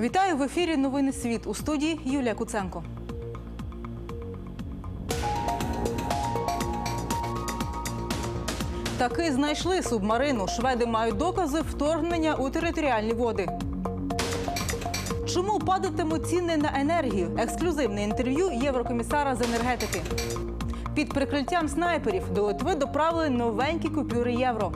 Вітаю в ефірі Новини Світ у студії Юлія Куценко. Таки знайшли субмарину. Шведи мають докази вторгнення у територіальні води. Чому падатимуть ціни на енергію? Ексклюзивне інтерв'ю єврокомісара з енергетики. Під прикриттям снайперів до Литви доправили новенькі купюри євро.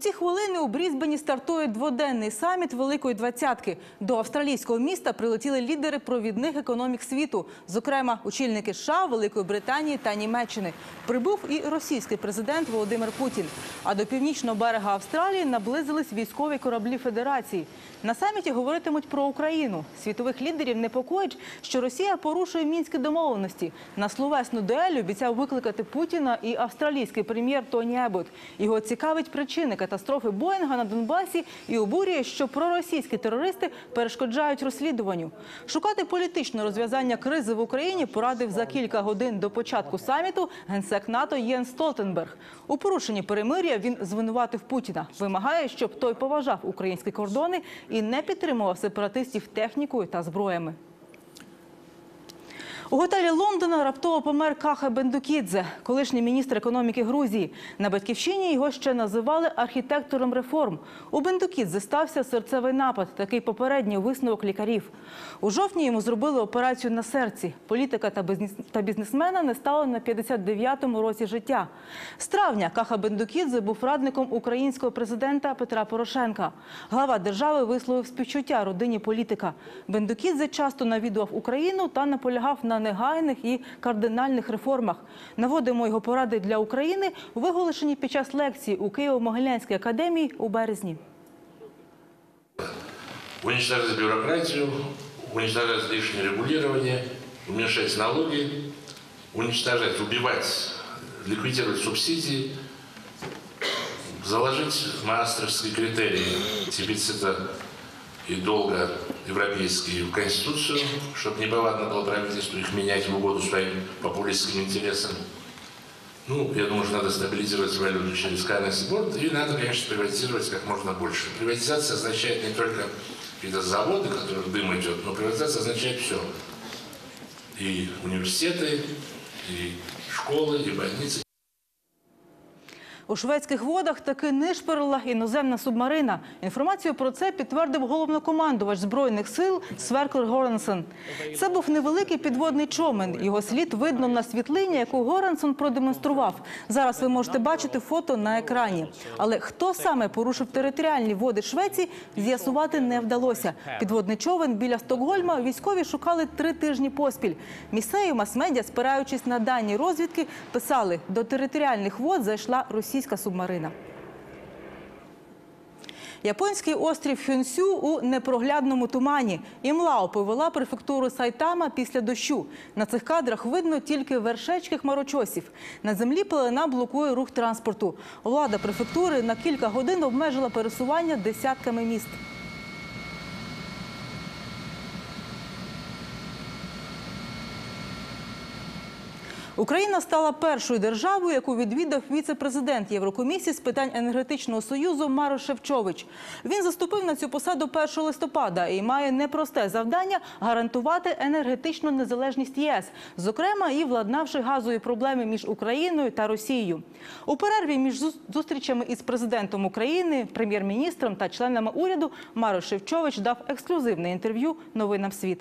Ці хвилини у Брізбені стартує дводенний саміт Великої двадцятки. До австралійського міста прилетіли лідери провідних економік світу, зокрема очільники США, Великої Британії та Німеччини. Прибув і російський президент Володимир Путін. А до північного берега Австралії наблизились військові кораблі Федерації. На саміті говоритимуть про Україну. Світових лідерів непокоїть, що Росія порушує мінські домовленості. На словесну дуель обіцяв викликати Путіна і австралійський прем'єр Тоні Ебот. Його цікавить причини катастрофи Боїнга на Донбасі і обурює, що проросійські терористи перешкоджають розслідуванню. Шукати політичне розв'язання кризи в Україні порадив за кілька годин до початку саміту генсек НАТО Єн Столтенберг. У порушенні перемир'я він звинуватив Путіна. Вимагає, щоб той поважав українські кордони і не підтримував сепаратистів технікою та зброями. У готелі Лондона раптово помер Каха Бендукідзе, колишній міністр економіки Грузії. На батьківщині його ще називали архітектором реформ. У Бендукідзе стався серцевий напад. Такий попередній висновок лікарів. У жовтні йому зробили операцію на серці. Політика та бізнесмена не стало на 59-му році життя. З травня Каха Бендукідзе був радником українського президента Петра Порошенка. Глава держави висловив співчуття родині політика. Бендукідзе часто навідував Україну та наполягав на негайних і кардинальних реформах. Наводимо його поради для України, виголошені під час лекції у Києво-Могилянській академії у березні. уничтожать бюрократию, уничтожать лишнее регулирование, уменьшать налоги, уничтожать, убивать, ликвидировать субсидии, заложить маастерские критерии, дефицита и долга европейские в Конституцию, чтобы неповадно было правительству их менять в угоду своим популистским интересам. Ну, я думаю, что надо стабилизировать валюту через currency board, и надо, конечно, приватизировать как можно больше. Приватизация означает не только какие-то заводы, которые дым идет, но приватизация означает все. И университеты, и школы, и больницы. У шведських водах таки нишпорила іноземна субмарина. Інформацію про це підтвердив головнокомандувач збройних сил Сверклер Горансон. Це був невеликий підводний човен. Його слід видно на світлині, яку Горансон продемонстрував. Зараз ви можете бачити фото на екрані. Але хто саме порушив територіальні води Швеції, з'ясувати не вдалося. Підводний човен біля Стокгольма військові шукали три тижні поспіль. Місцеві мас-медіа, спираючись на дані розвідки, писали, до територіальних вод зайшла російська субмарина. Японський острів Хюнсю у непроглядному тумані. Імла оповела префектуру Сайтама після дощу. На цих кадрах видно тільки вершечки хмарочосів. На землі пелена блокує рух транспорту. Влада префектури на кілька годин обмежила пересування десятками міст. Україна стала першою державою, яку відвідав віце-президент Єврокомісії з питань енергетичного союзу Маро Шевчович. Він заступив на цю посаду 1 листопада і має непросте завдання гарантувати енергетичну незалежність ЄС, зокрема і владнавши газові проблеми між Україною та Росією. У перерві між зустрічами із президентом України, прем'єр-міністром та членами уряду Маро Шевчович дав ексклюзивне інтерв'ю новинам світ.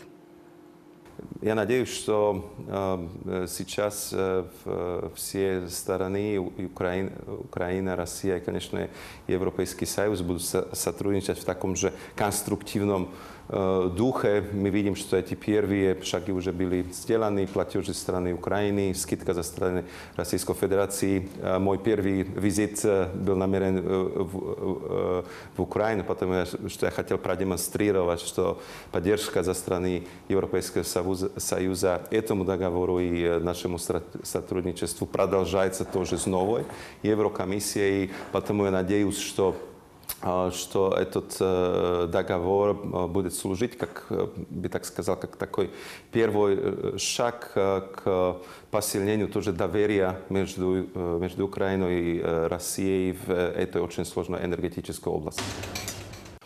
Я надеюсь, что э, сейчас э, в- все стороны, и Украина, Украина, Россия и, конечно, и Европейский Союз будут со- сотрудничать в таком же конструктивном Э, duhe. Mi vidim što je ti prvi čak i už bili stjelani, platioži strane Ukrajini, skitka za strane Rasijskoj federaciji. Moj prvi vizit e, bil в e, e, v Ukrajinu, potom što ja хотел продемонстрировать, что поддержка за стороны Европейского Союза этому договору и нашему сотрудничеству продолжается тоже с новой Еврокомиссией. потому я надеюсь, что что этот э, договор э, будет служить, как э, бы так сказал, как такой первый э, шаг э, к поселению тоже доверия между, э, между Украиной и э, Россией в э, этой очень сложной энергетической области.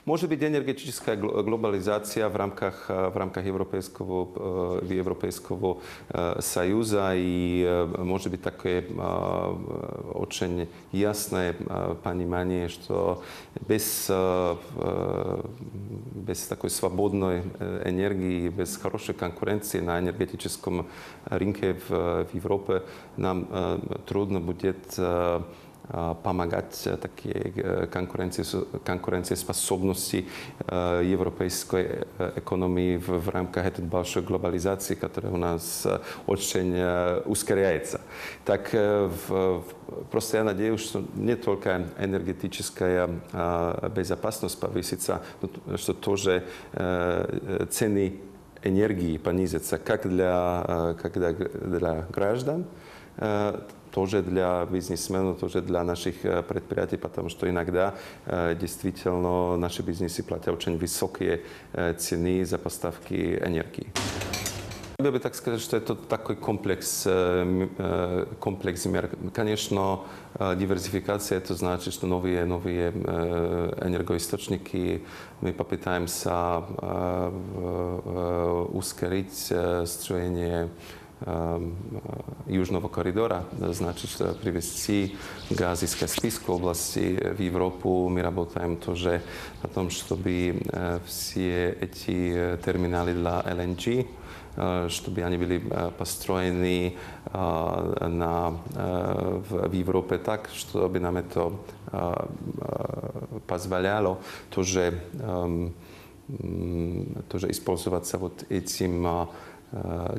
Может быть энергетическая гл- глобализация в рамках, э, в рамках Европейского, э, Европейского э, Союза и э, может быть такое э, очень ясное э, понимание, что без, э, э, без такой свободной э, энергии, без хорошей конкуренции на энергетическом рынке в, в Европе нам э, трудно будет э, а, помогать э, такие э, конкуренции, конкуренцияспособности э, европейской э, экономии в, в рамках этой большой глобализации, которая у нас э, очень э, ускоряется. Так э, в- в- просто я надеюсь, что не только энергетическая э, безопасность повысится, но т- что тоже э, цены энергии понизятся как для, э, как для, для граждан, э, тоже для бизнесменов, тоже для наших э, предприятий, потому что иногда э, действительно наши бизнесы платят очень высокие э, цены за поставки энергии. Я бы так сказать, что это такой комплекс, э, м- э, комплекс мер. Конечно, э, диверсификация это значит, что новые, новые э, энергоисточники мы попытаемся э, в- э, ускорить э, строение э, э, Южного коридора, значит, что привести газ из Каспийской области в Европу. Мы работаем тоже на том, чтобы э, все эти э, терминалы для LNG э, чтобы они были э, построены э, на, э, в, в Европе так, чтобы нам это э, э, позволяло тоже, эм, м, тоже использоваться вот этим э, э,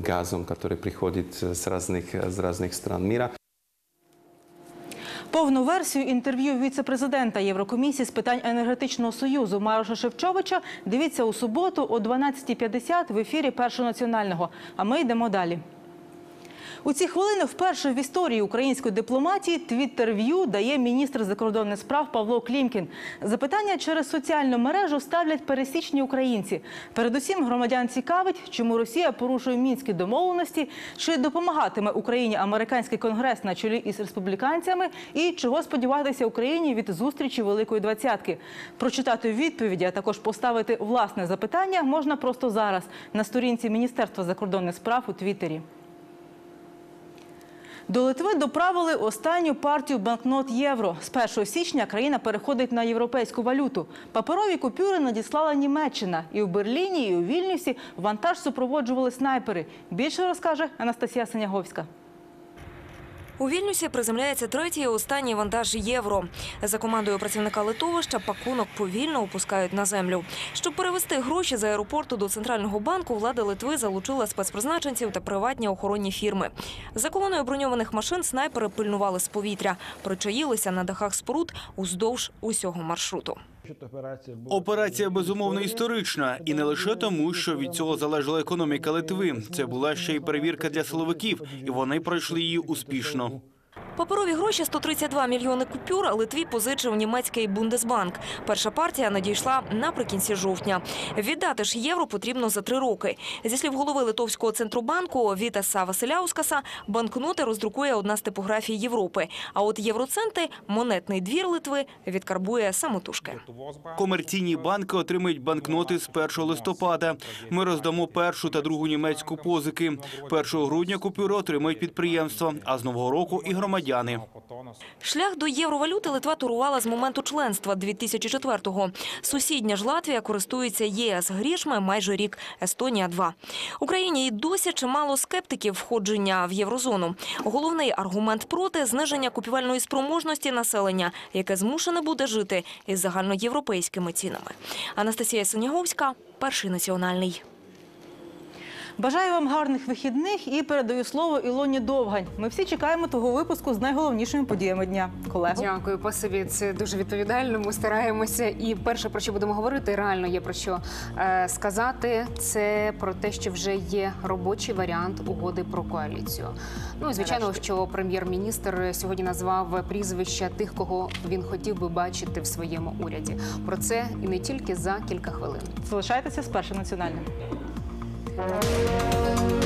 газом, который приходит с разных, с разных стран мира. Повну версію інтерв'ю віце-президента Єврокомісії з питань енергетичного союзу Мароша Шевчовича дивіться у суботу о 12.50 в ефірі Першого національного. А ми йдемо далі. У ці хвилини вперше в історії української дипломатії твіттерв'ю дає міністр закордонних справ Павло Клімкін. Запитання через соціальну мережу ставлять пересічні українці. Передусім, громадян цікавить, чому Росія порушує мінські домовленості, чи допомагатиме Україні американський конгрес на чолі із республіканцями, і чого сподіватися Україні від зустрічі Великої двадцятки. Прочитати відповіді, а також поставити власне запитання можна просто зараз на сторінці Міністерства закордонних справ у Твіттері. До Литви доправили останню партію банкнот євро. З 1 січня країна переходить на європейську валюту. Паперові купюри надіслала Німеччина. І в Берліні, і у Вільнюсі вантаж супроводжували снайпери. Більше розкаже Анастасія Синяговська. У Вільнюсі приземляється третій і останній вантаж євро. За командою працівника литовища пакунок повільно опускають на землю. Щоб перевести гроші з аеропорту до центрального банку, влада Литви залучила спецпризначенців та приватні охоронні фірми. За колоною броньованих машин снайпери пильнували з повітря, причаїлися на дахах споруд уздовж усього маршруту. Операція безумовно історична, і не лише тому, що від цього залежала економіка Литви. Це була ще й перевірка для силовиків, і вони пройшли її успішно. Паперові гроші 132 мільйони купюр Литві позичив німецький Бундесбанк. Перша партія надійшла наприкінці жовтня. Віддати ж євро потрібно за три роки. Зі слів голови Литовського центробанку Вітаса Василяускаса, банкноти роздрукує одна з типографій Європи. А от євроценти монетний двір Литви відкарбує самотужки. Комерційні банки отримають банкноти з 1 листопада. Ми роздамо першу та другу німецьку позики. 1 грудня купюри отримають підприємства, а з нового року і громадяни. Шлях до євровалюти Литва турувала з моменту членства 2004-го. Сусідня ж Латвія користується ЄС грішми майже рік, Естонія – два. Україні і досі чимало скептиків входження в єврозону. Головний аргумент проти – зниження купівельної спроможності населення, яке змушене буде жити із загальноєвропейськими цінами. Анастасія Синяговська, Перший національний. Бажаю вам гарних вихідних і передаю слово Ілоні Довгань. Ми всі чекаємо того випуску з найголовнішими подіями дня. Колего. Дякую, пасиві. Це дуже відповідально. Ми стараємося. І перше, про що будемо говорити, реально є про що е, сказати. Це про те, що вже є робочий варіант угоди про коаліцію. Ну і звичайно, що прем'єр-міністр сьогодні назвав прізвища тих, кого він хотів би бачити в своєму уряді. Про це і не тільки за кілька хвилин. Залишайтеся з першим національним. Bye.